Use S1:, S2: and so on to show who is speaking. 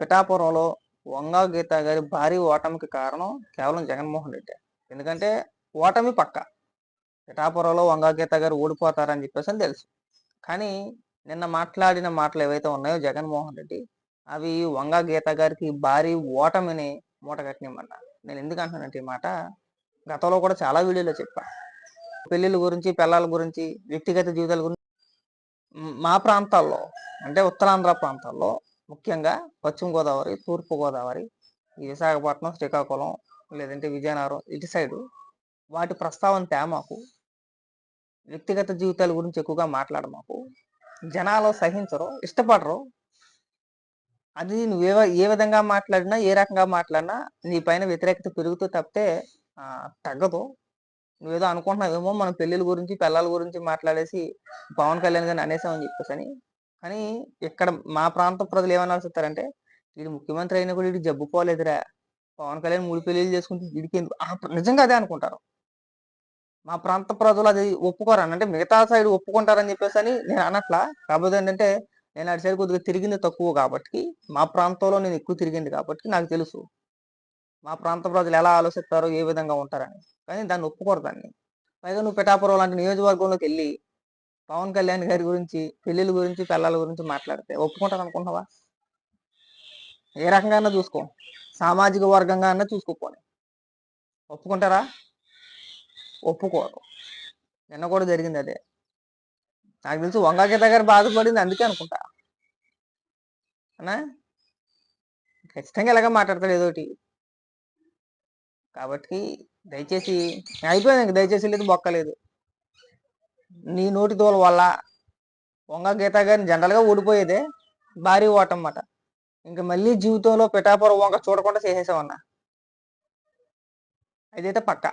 S1: పిఠాపురంలో వంగా గీత గారి భారీ ఓటమికి కారణం కేవలం జగన్మోహన్ రెడ్డి. ఎందుకంటే ఓటమి పక్క. పిఠాపురంలో వంగా గీత గారు ఓడిపోతారని చెప్పేసి అని తెలుసు. కానీ నిన్న మాట్లాడిన మాటలు ఏవైతే ఉన్నాయో జగన్మోహన్ రెడ్డి అవి వంగా గీత గారికి భారీ ఓటమిని మూట కట్టినమన్నా నేను ఎందుకు అంటున్నానంటే ఈ మాట? గతంలో కూడా చాలా వీడియోలో చెప్పా. పెళ్ళిళ్ళ గురించి పిల్లల గురించి వ్యక్తిగత జీవితాల గురించి. మా ప్రాంతాల్లో అంటే ఉత్తరాంధ్ర ప్రాంతాల్లో ముఖ్యంగా పశ్చిమ గోదావరి తూర్పు గోదావరి విశాఖపట్నం శ్రీకాకుళం లేదంటే విజయనగరం ఇటు సైడు వాటి ప్రస్తావన తేమాకు వ్యక్తిగత జీవితాల గురించి ఎక్కువగా మాట్లాడమాకు జనాలు సహించరు ఇష్టపడరు. అది నువ్వు ఏ ఏ విధంగా మాట్లాడినా ఏ రకంగా మాట్లాడినా నీ పైన వ్యతిరేకత పెరుగుతూ తప్పితే తగ్గదు. నువ్వేదో అనుకుంటున్నావేమో మనం పెళ్ళిళ్ళ గురించి పిల్లల గురించి మాట్లాడేసి పవన్ కళ్యాణ్ గారిని అనేసామని చెప్పేసి అని కానీ ఇక్కడ మా ప్రాంత ప్రజలు ఏమని ఆలోచిస్తారంటే వీడు ముఖ్యమంత్రి అయినా కూడా వీడు జబ్బు పోలేదురా. పవన్ కళ్యాణ్ మూడు పెళ్ళిళ్ళు చేసుకుంటే వీడికి నిజంగా అదే అనుకుంటారు. మా ప్రాంత ప్రజలు అది ఒప్పుకోరని అంటే మిగతా సైడ్ ఒప్పుకుంటారని చెప్పేసి అని నేను అనట్లా. కాకపోతే ఏంటంటే నేను అటు సైడ్ కొద్దిగా తిరిగింది తక్కువ కాబట్టి మా ప్రాంతంలో నేను ఎక్కువ తిరిగింది కాబట్టి నాకు తెలుసు. మా ప్రాంత ప్రజలు ఎలా ఆలోచిస్తారో ఏ విధంగా ఉంటారని. కానీ దాన్ని ఒప్పుకోరు దాన్ని. పైగా నువ్వు పిఠాపురం లాంటి నియోజకవర్గంలోకి వెళ్ళి పవన్ కళ్యాణ్ గారి గురించి పెళ్ళిళ్ళ గురించి పిల్లల గురించి మాట్లాడితే ఒప్పుకుంటాను అనుకుంటున్నావా? ఏ రకంగా చూసుకో. సామాజిక వర్గంగా అన్నా చూసుకోపోని ఒప్పుకుంటారా? ఒప్పుకోరు. నిన్న కూడా జరిగింది అదే. నాకు తెలుసు వంగాగీత గారు బాధపడింది అందుకే అనుకుంటా. అన్నా? ఖచ్చితంగా ఇలాగ మాట్లాడతాడు ఏదోటి కాబట్టి దయచేసి అయిపోయింది దయచేసి లేదు. బొక్కలేదు నీ నోటి తోల వల్ల వంగ గీత గారిని జనరల్గా ఓడిపోయేదే భారీ ఓటమాట ఇంకా మళ్ళీ జీవితంలో పిఠాపురం వంక చూడకుండా చేసేసామన్నా అదైతే పక్కా.